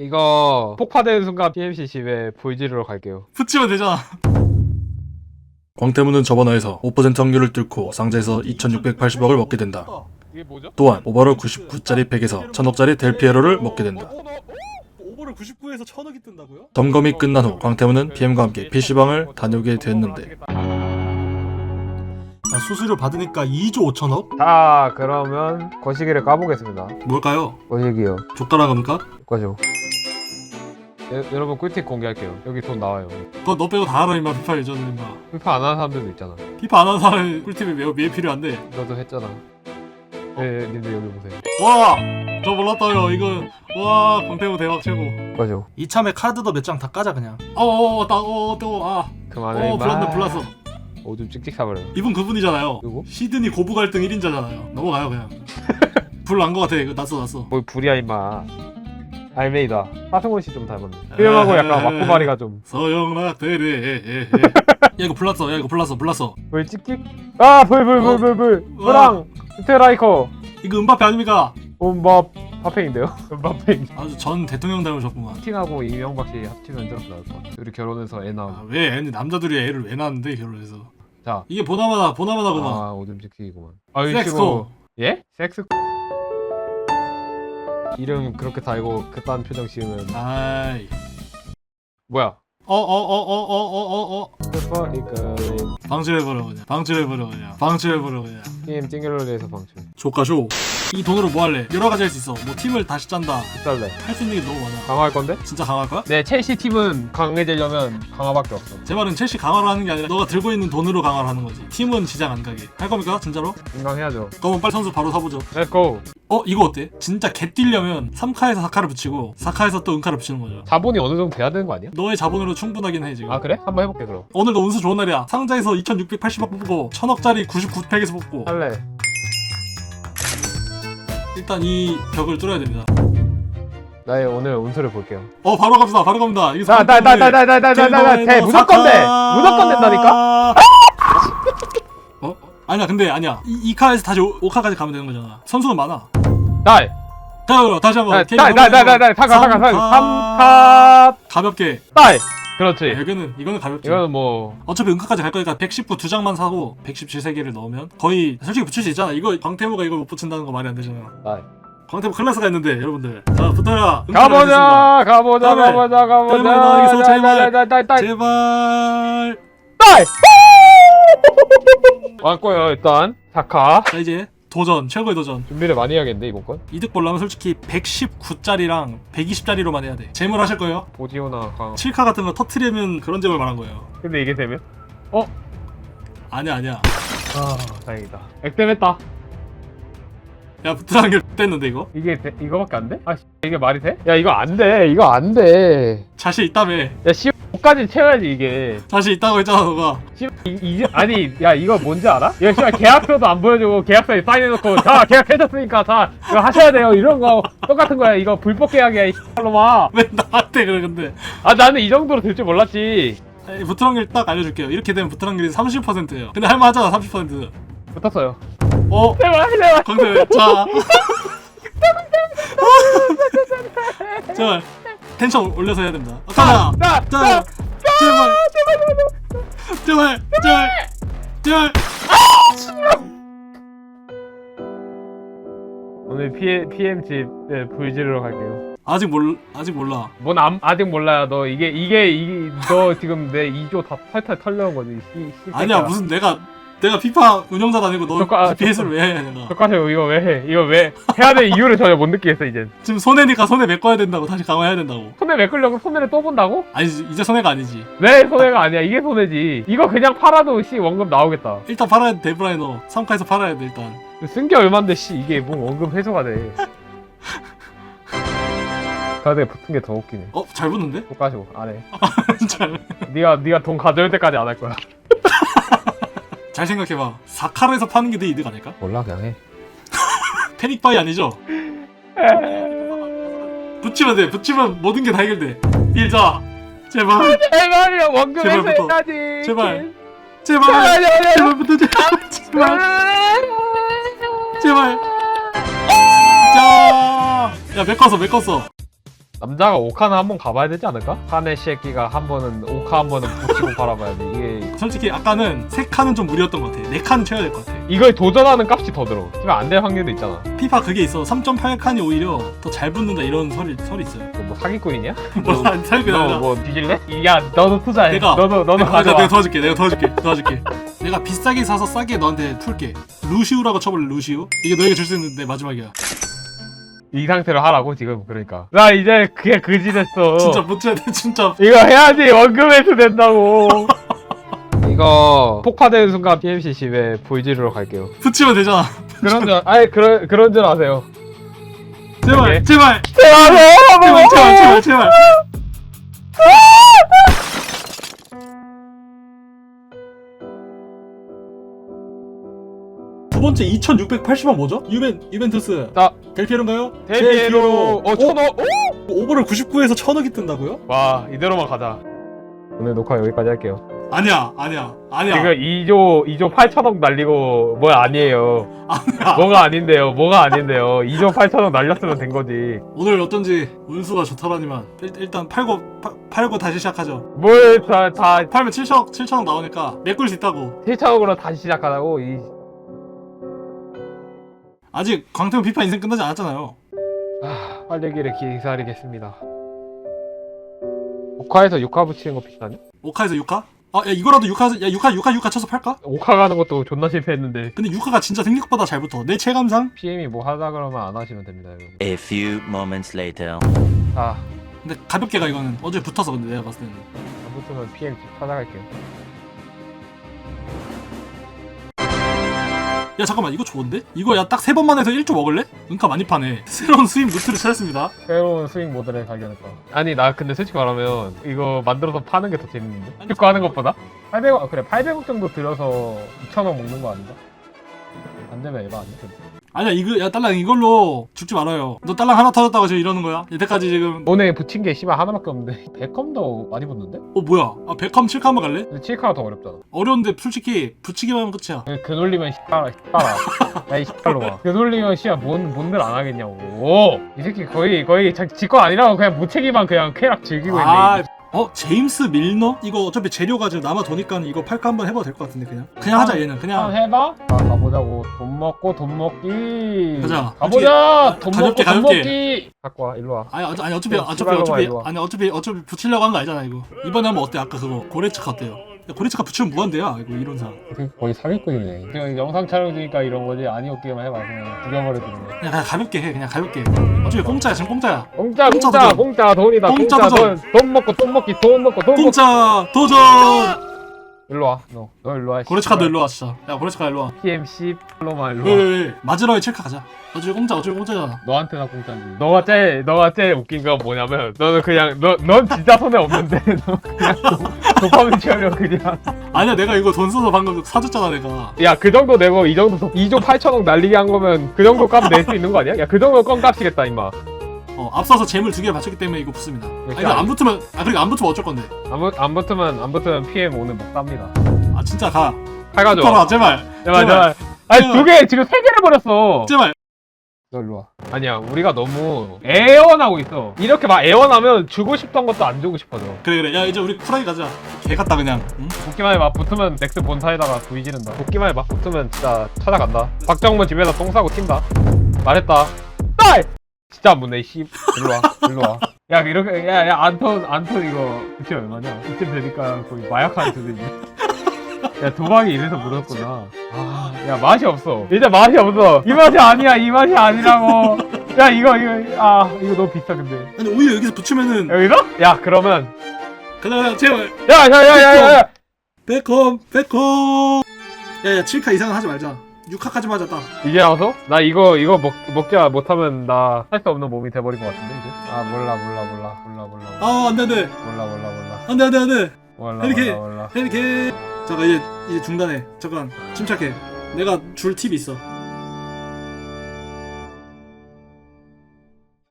이거 폭파되는 순간 PMC 집에 보이지르러 갈게요. 붙이면 되잖아. 광태문은 저번 화에서 5% 확률을 뚫고 상자에서 2680억을 먹게 된다. 이게 뭐죠? 또한 오버롤 99짜리 팩에서 1000억짜리 델피에로를 먹게 된다. 오버를 99에서 1000억이 뜬다고요? 점검이 끝난 후 광태문은 BM과 함께 PC방을 다녀오게 됐는데 아, 수수료 받으니까 2조 5천억? 자 그러면 거시기를 까보겠습니다. 뭘까요? 거시기요. 족가라갑니까? 거죠. 여, 여러분 꿀팁 공개할게요. 여기 돈 나와요. 너, 너 빼고 다 알아 임마 피파 예전은 임마 피파 안 하는 사람들도 있잖아. 피파 안 하는 사람의 꿀팁이 왜, 왜 필요한데 너도 했잖아. 네, 님들 여기 보세요. 와! 저 몰랐다요 이거 와 광태우 대박 최고 거죠. 이참에 카드도 몇 장 다 까자 그냥 어어어 따어 뜨거 아 그만해. 어, 불났네 불났어 오줌 찍찍 사버려. 이분 그분이잖아요 누구? 시드니 고부 갈등 1인자잖아요 넘어가요 그냥 불난거 같아 이거 났어 났어 뭘 불이야 임마. 알메이다. 하승원 씨 좀 닮았네. 수영하고 약간 막고마리가 좀. 서영락 대래 야 이거 불났어 야 이거 불났어 불났어 불 찍찍. 아, 불, 불, 불, 불, 불. 어. 프랑, 스트라이커. 이거 은바페 아닙니까? 음바, 파팽인데요? 음바팽. 아주 전 대통령 닮으셨구만 푸틴하고 이명박 씨 합치면 저렇게 나올 것 같아. 둘이 결혼해서 애 나오고. 아, 왜 애는 남자들이 애를 왜 낳는데 결혼해서 자. 이게 보나마나 보나마나구만 아, 오줌 찍히구만. 아, 이 섹스코. 예? 섹스. 이름 그렇게 달고 그딴 표정 지으면. 아이. 뭐야? 어어어어어어어 방출해버려 그냥. 방출해버려 그냥. 방출해버려 그냥. 게임 찡글러리에서 방출. 조카쇼 이 돈으로 뭐 할래 여러 가지 할 수 있어 뭐 팀을 다시 짠다 쌀래. 할 수 있는 게 너무 많아 강화할 건데? 진짜 강할 거야? 네, 첼시 팀은 강해지려면 강화밖에 없어. 제 말은 첼시 강화를 하는 게 아니라 너가 들고 있는 돈으로 강화를 하는 거지 팀은 지장 안 가게 할 겁니까 진짜로? 인강해야죠. 그러면 빨리 선수 바로 사보죠 Let's go. 어 이거 어때? 진짜 개 뛰려면 3카에서 4카를 붙이고 4카에서 또 은카를 붙이는 거죠 자본이 어느 정도 돼야 되는 거 아니야? 너의 자본으로 충분하긴 해 지금 아 그래? 한번 해볼게 그럼. 오늘도 운수 좋은 날이야 상자에서 2680억 뽑고 1000억짜리 99팩에서 뽑고 할래. 일단 이 벽을 뚫어야 됩니다 나의 오늘 운수를 볼게요. 어 바로 갑시다 바로 갑니다 이게 나, 나, 나, 나, 나, 나, 나, 나, 나, 나, 돼. 무조건 돼. 무조건 된다니까? 어? 아니야 근데 아니야 이, 이 카에서 다시 5카까지 가면 되는 거잖아 선수는 많아 날. 자 그럼 다시 한번 날, 게임 날, 날, 날, 날, 날, 사가, 사가, 사가. 삼카, 가볍게 딸. 그렇지. 이거는 이거는 가볍지 이거는 뭐 어차피 은카까지 갈 거니까 119 두 장만 사고 117세개를 넣으면 거의 솔직히 붙일 수 있잖아 이거 광태무가 이걸 못 붙인다는 거 말이 안 되잖아 딸. 광태무 클래스가 있는데 여러분들 자 붙어라 가보자, 가보자. 가보자, 가보자. 제발. 제발 딸. 왔고요 일단 사카. 자 이제 도전 최고의 도전 준비를 많이 해야겠는데 이번 건. 이득 보려면 솔직히 119짜리랑 120짜리로만 해야 돼 재물 하실 거예요? 보지오나 강. 7카 같은 거 터트리면 그런 재물 말한 거예요 근데 이게 되면? 아니야 아니야 아 다행이다. 액땜했다. 야 붙으라는 게 됐는데 이거? 이게 돼? 이거밖에 안 돼? 아 씨, 이게 말이 돼? 야 이거 안 돼. 이거 안 돼. 자신 있다며 야 씨. 5까지 채워야지 이게. 자신 있다고 했잖아 너가. 씨, 이, 이, 아니 야 이거 뭔지 알아? 이거 씨발 계약서도 안 보여주고 계약서에 사인해놓고 자 계약해줬으니까 자 이거 하셔야 돼요. 이런 거 똑같은 거야. 이거 불법 계약이야 이 X발로마 왜 나한테 그래 근데? 아 나는 이 정도로 될 줄 몰랐지. 아니, 붙으란 길딱 알려줄게요. 이렇게 되면 붙으란 길이 30%예요. 근데 할만하잖아 30% 붙었어요. 어? 제발 제발 광대 자. 제발 텐션 올려서 해야 됩니다. 어, 가자 자, 자 제발. 제발 제발 제발. 오늘 P, PM집 네, 불지르러 갈게요. 아직 몰 아직 몰라. 뭔 암, 아직 몰라요. 너 이게 이게 이, 너 지금 내 2조 다 탈탈 털려는 거지. 씨, 씨, 아니야. 새끼야. 무슨 내가 내가 피파 운영자도 아니고 너 저거, 아, GPS를 왜 해 내가 똑같아요. 이거 왜 해? 이거 왜 해야 될 이유를 전혀 못 느끼겠어 이젠 지금 손해니까 손해 메꿔야 된다고 다시 강화해야 된다고. 손에 메꾸려고 손해를 또 본다고? 아니 이제 손해가 아니지. 내 손해가 아니야? 이게 손해지. 이거 그냥 팔아도 씨 원금 나오겠다. 일단 팔아야 돼 데브라이너. 3카에서 팔아야 돼 일단. 쓴 게 얼만데 씨? 이게 뭐 원금 회수가 돼. 카드에 붙은 게 더 웃기네. 어? 잘 붙는데? 똑같이고. 안해. 잘, 네가 네가 돈 가져올 때까지 안 할 거야 잘 생각해봐. 4카에서 파는 게 내 이득 아닐까? 몰라 그냥 해. 패닉바이 아니죠? 붙이면 돼 붙이면 모든 게 다 해결돼. 빌자 제발. 제발이야 원금 제발 붙어. 회수해야지. 제발. 제발. 제발 붙어줘 제발. 제발. 자, 야 메꿨어 메꿨어 남자가 오카는 한번 가봐야 되지 않을까? 사내 새끼가 한 번은 오카 한 번은 붙이고 바라봐야지 이게 솔직히 아까는 세 칸은 좀 무리였던 것 같아. 네 칸은 채워야 될 것 같아. 이걸 도전하는 값이 더 들어 지금 안 될 확률도 있잖아 피파 그게 있어. 3.8칸이 오히려 더 잘 붙는다 이런 설이 설이 있어요. 너뭐 사기꾼이냐? 뭐안 살게 아니라. 너뭐 뒤질래? 야 너도 투자해 내가 너도 너도 내가, 가져와 내가 도와줄게. 내가 도와줄게. 도와줄게. 내가 비싸게 사서 싸게 너한테 풀게. 루시우라고 쳐볼래 루시우? 이게 너에게 줄 수 있는 내 마지막이야. 이 상태로 하라고 지금. 그러니까. 나 이제 그게 그지 됐어. 진짜 못 쳐야 돼 진짜. 이거 해야지. 원금 회수 된다고. 이거 폭파되는 순간 PMC 집에 보이지로 갈게요. 붙이면 되잖아. 그런 줄 아니 그런 그런 줄 아세요? 제발 오케이. 제발 제발 제발 제발 제발. 제발. 번째 2,680원 뭐죠? 유벤 유벤투스. 자 델피에로인가요? 델피에로 어 천억 오버를 99에서 1,000억이 뜬다고요? 와 이대로만 가자 오늘 녹화 여기까지 할게요 아니야 아니야 아니야 지금 2조 2조 8천억 날리고 뭐 아니에요 아니야. 뭐가 아닌데요 뭐가 아닌데요 2조 8천억 날렸으면 된 거지 오늘 어쩐지 운수가 좋더라니만 일, 일단 팔고 파, 팔고 다시 시작하죠. 뭘다다 팔면 7천억 7천억 나오니까 메꿀 수 있다고. 7천억으로 다시 시작하라고 이 아직 광태훈 피파 인생 끝나지 않았잖아요. 아, 빨래기를 기다리겠습니다. 5카에서 6카 붙이는 거 비슷하냐? 5카에서 6카? 아, 야 이거라도 6카, 야 6카, 6카, 6카 쳐서 팔까? 5카 가는 것도 존나 실패했는데 근데 6카가 진짜 생각보다 잘 붙어. 내 체감상. PM이 뭐 하자 그러면 안 하시면 됩니다 여러분. A few moments later. 아, 근데 가볍게 가 이거는 어제 붙어서 근데 내가 봤을 때는. 안 붙으면 PM 집 찾아갈게요. 야 잠깐만 이거 좋은데? 이거 야 딱 세 번만 해서 1조 먹을래? 은카 많이 파네. 새로운 수입 루트를 찾았습니다. 새로운 스윙 모델을 발견했다. 아니 나 근데 솔직히 말하면 이거 만들어서 파는 게 더 재밌는데? 이거 하는 것보다? 800원 아, 그래 800억 정도 들여서 2천억 먹는 거 아닌가? 안 되면 에바 아니야? 아니야 이거 야 딸랑 이걸로 죽지 말아요. 너 딸랑 하나 터졌다고 지금 이러는 거야? 여태까지 지금 오늘 붙인 게 씨발 하나밖에 없는데 베컴도 많이 붙는데? 어 뭐야? 아 100컴 7컴 갈래? 근데 7카가 더 어렵잖아. 어려운데 솔직히 붙이기만 하면 끝이야. 그 놀리면 씨발아 씨발아 야이 씨발로 와그 놀리면 씨발 뭔 뭔들 안 하겠냐고 오! 이 새끼 거의 거의 자- 지거 아니라고 그냥 무책임한 그냥 쾌락 즐기고 아, 있네 어 제임스 밀너? 이거 어차피 재료가 지금 남아 도니까 이거 팔까 한번 해봐도 될 것 같은데 그냥 그냥 하자 얘는 한번 그냥 해봐? 아 가보자고 돈 먹고 돈 먹기 가자. 가보자 돈 가볍게, 먹고 돈 가볍게. 먹기 갖고 와 일로 와 아니, 어- 아니 어차피 그냥 어차피 어차피. 아니 어차피 어차피 붙이려고 한거 아니잖아 이거 이번에 한번 어때 아까 그거 고레츠카 어때요? 야, 고레츠카 붙이면 무한대야 이거 이론상 거의 사기꾼이네. 그냥 영상 촬영 중이니까 이런 거지. 아니었기만 해봐. 그냥 죽여버리는 거. 그냥, 그냥 가볍게 해. 그냥 가볍게 어차피 공짜야 지금 공짜야. 공짜 공짜 공짜 돈이다. 공짜 공짜 도전. 돈, 돈 먹고 돈 먹기 돈 먹고 돈 먹고 공짜 도전 일로 와 너 너 일로 와 고레츠카도 일로 와 진짜. 야 고레츠카 일로 와. PMC 로만 일로 와. 왜왜왜 마즈러의 칠카 가자. 어차피 공짜 어차피 공짜잖아. 너한테 나 공짜인지. 너가 제일 너가 제일 웃긴 건 뭐냐면 너는 그냥 너넌 진짜 손해 없는데. 너 그냥 도- 도파민 채우려 그냥. 아니야 내가 이거 돈 써서 방금 사줬잖아 내가. 야 그 정도 내고 이 정도 도- 2조 8천억 날리게 한 거면 그 정도 값 낼 수 있는 거 아니야? 야 그 정도 껌 값이겠다 임마. 어 앞서서 재물 두개 맞췄기 때문에 이거 붙습니다 아 이거 안 붙으면 아 그리고 안 붙으면 어쩔 건데 안, 붙- 안 붙으면 안 붙으면 PM 오늘 못 삽니다. 아 진짜 가 해가지고. 붙어라 제발 제발 제발. 제발. 아니. 두 개 지금 세 개를 버렸어. 제발 너 일로 와. 아니야 우리가 너무 애원하고 있어. 이렇게 막 애원하면 주고 싶던 것도 안 주고 싶어져. 그래 그래 야 이제 우리 쿨하게 가자 개 같다 그냥 응? 복기만에 막 붙으면 넥스 본사에다가 부이 지른다. 복기만에 막 붙으면 진짜 찾아간다. 박정문 집에다 똥 싸고 튄다. 말했다. 딸! 진짜 안 붙네, 씨. 일로 와, 일로 와. 야, 이렇게, 야, 야, 안톤, 안톤 이거, 그치, 얼마냐? 이쯤 되니까 거의 마약한 수준이야. 야, 도박이 이래서 묻었구나. 아, 야, 맛이 없어. 이제 맛이 없어. 이 맛이 아니야, 이 맛이 아니라고. 야, 이거, 이거, 아, 이거 너무 비싸, 근데. 아니 오히려 여기서 붙이면은 여기서? 야, 그러면. 가자 제발 야, 야, 야, 야, 야, 야! 백홈 백홈 야야 7카 이상은 하지 말자 6카까지만 하자 딱 이제 나와서? 나 이거 이거 먹, 먹자 못하면 나 할 수 없는 몸이 돼버린 것 같은데 이제? 아 몰라 몰라 몰라 몰라 몰라 몰라. 아 안 돼 안 돼. 몰라 몰라 몰라. 안 돼 안 돼 안 돼. 몰라 이렇게. 몰라 몰라. 이렇게 잠깐 이제 이제 중단해. 잠깐 침착해. 내가 줄 팁이 있어